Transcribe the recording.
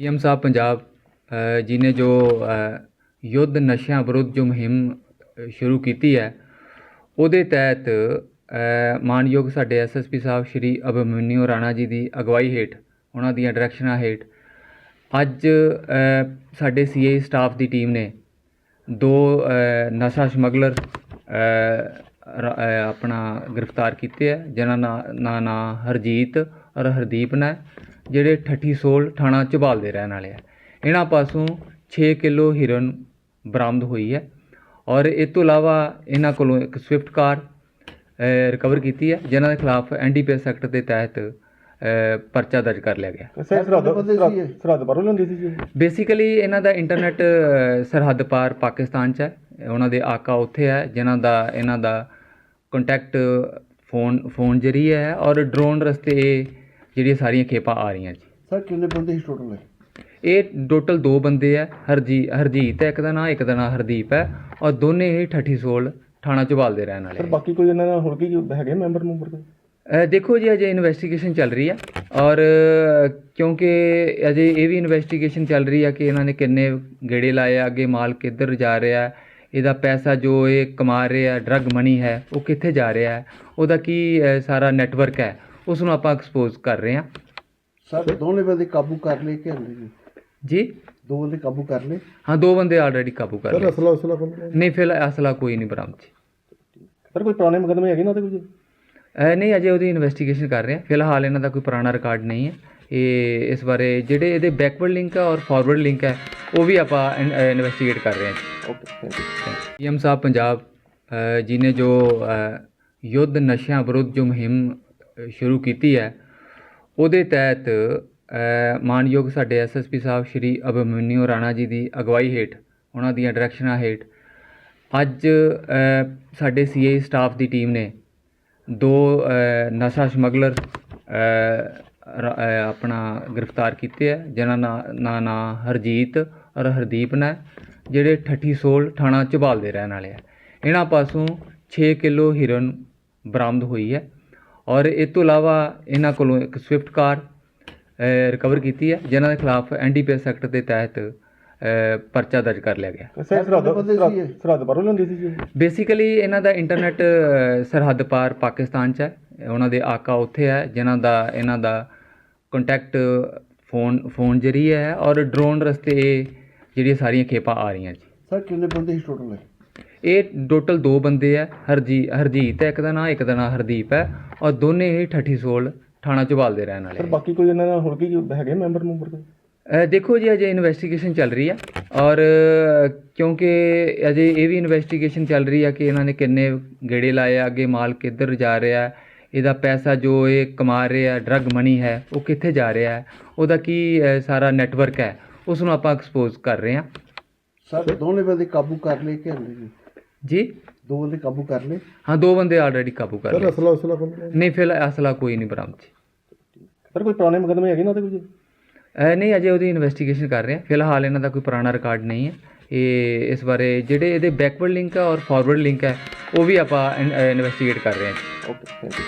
CM ਸਾਹਿਬ ਪੰਜਾਬ ਜੀ ਨੇ ਜੋ ਯੁੱਧ ਨਸ਼ਿਆਂ ਵਿਰੁੱਧ ਜੋ ਮੁਹਿੰਮ ਸ਼ੁਰੂ ਕੀਤੀ ਹੈ ਉਹਦੇ ਤਹਿਤ ਮਾਨਯੋਗ ਸਾਡੇ ਐਸਐਸਪੀ ਸਾਹਿਬ ਸ਼੍ਰੀ ਅਭਿਮਨਿਊ ਰਾਣਾ ਜੀ ਦੀ ਅਗਵਾਈ ਹੇਠ ਉਹਨਾਂ ਦੀਆਂ ਡਾਇਰੈਕਸ਼ਨਾਂ ਹੇਠ ਅੱਜ ਅ, ਸਾਡੇ ਸੀਏ ਸਟਾਫ ਦੀ ਟੀਮ ਨੇ ਦੋ ਨਸ਼ਾ ਸਮਗਲਰ ਆਪਣਾ ਗ੍ਰਿਫਤਾਰ ਕੀਤੇ ਹੈ ਜਿਨ੍ਹਾਂ ਦਾ ਨਾਂ ਨਾਂ ਹਰਜੀਤ ਔਰ ਹਰਦੀਪ ਨੇ ਜਿਹੜੇ ਠੱਠੀ ਸੋਲ ਥਾਣਾ ਝਬਾਲ ਦੇ ਰਹਿਣ ਵਾਲੇ ਆ। ਇਹਨਾਂ ਪਾਸੋਂ 6 ਕਿਲੋ ਹੀਰੋਇਨ ਬਰਾਮਦ ਹੋਈ ਹੈ ਔਰ ਇਹ ਤੋਂ ਇਲਾਵਾ ਇਹਨਾਂ ਕੋਲੋਂ ਇੱਕ ਸਵਿਫਟ ਕਾਰ ਰਿਕਵਰ ਕੀਤੀ ਹੈ ਜਿਨ੍ਹਾਂ ਦੇ ਖਿਲਾਫ ਐਨਡੀਪੀਐਸ ਐਕਟ ਦੇ ਤਹਿਤ ਪਰਚਾ ਦਰਜ ਕਰ ਲਿਆ ਗਿਆ। ਸਰ ਸਰਹੱਦ ਪਰੋਂ ਲੈਂਦੀ ਸੀ ਜੀ ਬੇਸਿਕਲੀ ਇਹਨਾਂ ਦਾ ਇੰਟਰਨੈਟ ਸਰਹੱਦ ਪਾਰ ਪਾਕਿਸਤਾਨ 'ਚ ਹੈ। ਉਹਨਾਂ ਦੇ ਆਕਾ ਉੱਥੇ ਹੈ ਜਿਨ੍ਹਾਂ ਦਾ ਇਹਨਾਂ ਦਾ ਕੰਟੈਕਟ ਫੋਨ ਫੋਨ ਜਰੀਏ ਹੈ ਔਰ ਡਰੋਨ ਰਸਤੇ ਇਹ ਜਿਹੜੀਆਂ ਸਾਰੀਆਂ ਖੇਪਾਂ ਆ ਰਹੀਆਂ ਜੀ। ਸਰ ਕਿੰਨੇ ਬੰਦੇ ਸੀ ਟੋਟਲ ਇਹ? ਟੋਟਲ ਦੋ ਬੰਦੇ ਹੈ ਹਰਜੀ ਹਰਜੀਤ ਹੈ ਇੱਕ ਦਾ ਨਾਂ ਇੱਕ ਦਾ ਨਾਂ ਹਰਦੀਪ ਹੈ ਔਰ ਦੋਨੇ ਹੀ ਠੱਠੀ ਸੋਲ ਥਾਣਾ ਝਬਾਲ ਦੇ ਰਹਿਣ ਵਾਲੇ ਸਰ। ਬਾਕੀ ਕੋਈ ਇਹਨਾਂ ਨਾਲ ਹੋਰ ਕੀ ਹੈਗੇ ਮੈਂਬਰ ਮੈਂਬਰ ਦੇ? ਅ, ਦੇਖੋ ਜੀ ਅਜੇ ਇਨਵੈਸਟੀਗੇਸ਼ਨ ਚੱਲ ਰਹੀ ਹੈ ਔਰ ਕਿਉਂਕਿ ਅਜੇ ਇਹ ਵੀ ਇਨਵੈਸਟੀਗੇਸ਼ਨ ਚੱਲ ਰਹੀ ਹੈ ਕਿ ਇਹਨਾਂ ਨੇ ਕਿੰਨੇ ਗੇੜੇ ਲਾਏ ਆ ਅੱਗੇ ਮਾਲ ਕਿੱਧਰ ਜਾ ਰਿਹਾ ਹੈ ਇਹਦਾ ਪੈਸਾ ਜੋ ਇਹ ਕਮਾ ਰਿਹਾ ਡਰਗ ਮਨੀ ਹੈ ਉਹ ਕਿੱਥੇ ਜਾ ਰਿਹਾ ਹੈ ਉਹਦਾ ਕੀ ਸਾਰਾ ਨੈਟਵਰਕ ਹੈ। ਉਸ ਨੂੰ ਆਪਾਂ ਐਕਸਪੋਜ਼ ਕਰ ਰਹੇ ਹਾਂ। ਸਰ ਦੋਨੇ ਬੰਦੇ ਕਾਬੂ ਕਰ ਲਏ ਕਿ ਹਲੇ ਜੀ? ਦੋ ਬੰਦੇ ਕਾਬੂ ਕਰ ਲਏ? ਹਾਂ ਦੋ ਬੰਦੇ ਆਲਰੇਡੀ ਕਾਬੂ ਕਰ ਲਏ। ਅਸਲਾ ਕੋਲ ਨਹੀਂ ਫਿਲਹਾਲ ਅਸਲਾ ਕੋਈ ਨਹੀਂ ਬਰਾਮਦ ਜੀ। ਸਰ ਕੋਈ ਪੁਰਾਣੇ ਮੁਕਦਮੇ ਹੈਗੇ ਨਾ ਤੇ ਕੁਝ ਅ, ਨਹੀਂ ਅਜੇ ਉਹਦੀ ਇਨਵੈਸਟੀਗੇਸ਼ਨ ਕਰ ਰਹੇ ਹਾਂ। ਫਿਲਹਾਲ ਇਹਨਾਂ ਦਾ ਕੋਈ ਪੁਰਾਣਾ ਰਿਕਾਰਡ ਨਹੀਂ ਹੈ। ਇਹ ਇਸ ਬਾਰੇ ਜਿਹੜੇ ਇਹਦੇ ਬੈਕਵਰਡ ਲਿੰਕ ਹੈ ਔਰ ਫਾਰਵਰਡ ਲਿੰਕ ਹੈ ਉਹ ਵੀ ਆਪਾਂ ਇਨਵੈਸਟੀਗੇਟ ਕਰ ਰਹੇ ਹਾਂ ਜੀ। ਓਕੇ ਥੈਂਕ ਯੂ ਸੀਐਮ ਸਾਹਿਬ ਪੰਜਾਬ ਅ, ਜੀ ਨੇ ਜੋ ਅ, ਯੁੱਧ ਨਸ਼ਿਆਂ ਵਿਰੁੱਧ ਜੋ ਮੁਹਿੰਮ ਸ਼ੁਰੂ ਕੀਤੀ ਹੈ। ਉਹਦੇ ਤਹਿਤ ਮਾਨਯੋਗ ਸਾਡੇ ਐਸਐਸਪੀ ਸਾਹਿਬ ਸ਼੍ਰੀ ਅਭਿਮਨਿਊ ਰਾਣਾ ਜੀ ਦੀ ਅਗਵਾਈ ਹੇਠ ਉਹਨਾਂ ਦੀਆਂ ਡਾਇਰੈਕਸ਼ਨਾਂ ਹੇਠ ਅੱਜ ਅ, ਸਾਡੇ ਸੀਏ ਸਟਾਫ ਦੀ ਟੀਮ ਨੇ ਦੋ ਨਸ਼ਾ ਸਮਗਲਰ ਆਪਣਾ ਗ੍ਰਿਫਤਾਰ ਕੀਤੇ ਹੈ ਜਿਨ੍ਹਾਂ ਦਾ ਨਾਂ ਨਾਂ ਹਰਜੀਤ ਔਰ ਹਰਦੀਪ ਨੇ ਜਿਹੜੇ ਠੱਠੀ ਸੋਲ ਥਾਣਾ ਝਬਾਲ ਦੇ ਰਹਿਣ ਵਾਲੇ ਆ ਇਹਨਾਂ ਪਾਸੋਂ 6 ਕਿਲੋ ਹੀਰੋਇਨ ਬਰਾਮਦ ਹੋਈ ਹੈ। ਔਰ ਇਹ ਤੋਂ ਇਲਾਵਾ ਇਹਨਾਂ ਕੋਲੋਂ ਇੱਕ ਸਵਿਫਟ ਕਾਰ ਰਿਕਵਰ ਕੀਤੀ ਹੈ ਜਿਨ੍ਹਾਂ ਦੇ ਖਿਲਾਫ ਐਨਡੀਪੀਐਸ ਐਕਟ ਦੇ ਤਹਿਤ ਪਰਚਾ ਦਰਜ ਕਰ ਲਿਆ ਗਿਆ। ਸਰਹੱਦ ਪਰੋਂ ਲੈਂਦੀ ਸੀ ਜੀ ਬੇਸਿਕਲੀ ਇਹਨਾਂ ਦਾ ਇੰਟਰਨੈਟ ਸਰਹੱਦ ਪਾਰ ਪਾਕਿਸਤਾਨ 'ਚ ਹੈ। ਉਹਨਾਂ ਦੇ ਆਕਾ ਉੱਥੇ ਹੈ ਜਿਨ੍ਹਾਂ ਦਾ ਇਹਨਾਂ ਦਾ ਕੰਟੈਕਟ ਫੋਨ ਫੋਨ ਜਰੀਏ ਹੈ। ਔਰ ਡਰੋਨ ਰਸਤੇ ਇਹ ਜਿਹੜੀਆਂ ਸਾਰੀਆਂ ਖੇਪਾਂ ਆ ਰਹੀਆਂ ਜੀ। ਸਰ ਕਿੰਨੇ ਬੰਦੇ ਸੀ ਟੋਟਲ ਇਹ ਟੋਟਲ ਦੋ ਬੰਦੇ ਹੈ ਹਰਜੀ ਹਰਜੀਤ ਹੈ ਇੱਕ ਦਾ ਨਾਂ ਇੱਕ ਦਾ ਨਾਂ ਹਰਦੀਪ ਹੈ ਔਰ ਦੋਨੇ ਹੀ ਠੱਠੀ ਸੋਲ ਥਾਣਾ ਝਬਾਲ ਦੇ ਰਹਿਣ ਵਾਲੇ ਸਰ। ਬਾਕੀ ਕੋਈ ਇਹਨਾਂ ਨਾਲ ਹੋਰ ਕੀ ਹੈਗੇ ਮੈਂਬਰ ਮੈਂਬਰ ਦੇ? ਅ, ਦੇਖੋ ਜੀ ਅਜੇ ਇਨਵੈਸਟੀਗੇਸ਼ਨ ਚੱਲ ਰਹੀ ਹੈ ਔਰ ਕਿਉਂਕਿ ਅਜੇ ਇਹ ਵੀ ਇਨਵੈਸਟੀਗੇਸ਼ਨ ਚੱਲ ਰਹੀ ਹੈ ਕਿ ਇਹਨਾਂ ਨੇ ਕਿੰਨੇ ਗੇੜੇ ਲਾਏ ਆ ਅੱਗੇ ਮਾਲ ਕਿੱਧਰ ਜਾ ਰਿਹਾ ਹੈ ਇਹਦਾ ਪੈਸਾ ਜੋ ਇਹ ਕਮਾ ਰਿਹਾ ਡਰਗ ਮਨੀ ਹੈ ਉਹ ਕਿੱਥੇ ਜਾ ਰਿਹਾ ਹੈ ਉਹਦਾ ਕੀ ਸਾਰਾ ਨੈਟਵਰਕ ਹੈ ਉਸ ਨੂੰ ਆਪਾਂ ਐਕਸਪੋਜ਼ ਕਰ ਰਹੇ ਹਾਂ। ਸਰ ਦੋਨੇ ਬੰਦੇ ਕਾਬੂ ਕਰ ਲਏ ਕਿ ਹਲੇ ਜੀ? ਦੋ ਬੰਦੇ ਕਾਬੂ ਕਰ ਲਏ। ਹਾਂ ਦੋ ਬੰਦੇ ਆਲਰੇਡੀ ਕਾਬੂ ਕਰ ਲਏ। ਅਸਲਾ ਉਸਲਾ ਕੋਲ ਨਹੀਂ ਫਿਲਹਾਲ ਅਸਲਾ ਕੋਈ ਨਹੀਂ ਬਰਾਮਦ ਜੀ। ਸਰ ਕੋਈ ਪੁਰਾਣੇ ਮੁਕਦਮੇ ਹੈਗੇ ਨਾ ਤੇ ਕੁਝ ਅ, ਨਹੀਂ ਅਜੇ ਉਹਦੀ ਇਨਵੈਸਟੀਗੇਸ਼ਨ ਕਰ ਰਹੇ ਹਾਂ। ਫਿਲਹਾਲ ਇਹਨਾਂ ਦਾ ਕੋਈ ਪੁਰਾਣਾ ਰਿਕਾਰਡ ਨਹੀਂ ਹੈ। ਇਹ ਇਸ ਬਾਰੇ ਜਿਹੜੇ ਇਹਦੇ ਬੈਕਵਰਡ ਲਿੰਕ ਹੈ ਔਰ ਫਾਰਵਰਡ ਲਿੰਕ ਹੈ ਉਹ ਵੀ ਆਪਾਂ ਇਨਵੈਸਟੀਗੇਟ ਕਰ ਰਹੇ ਹਾਂ ਜੀ। Okay thank you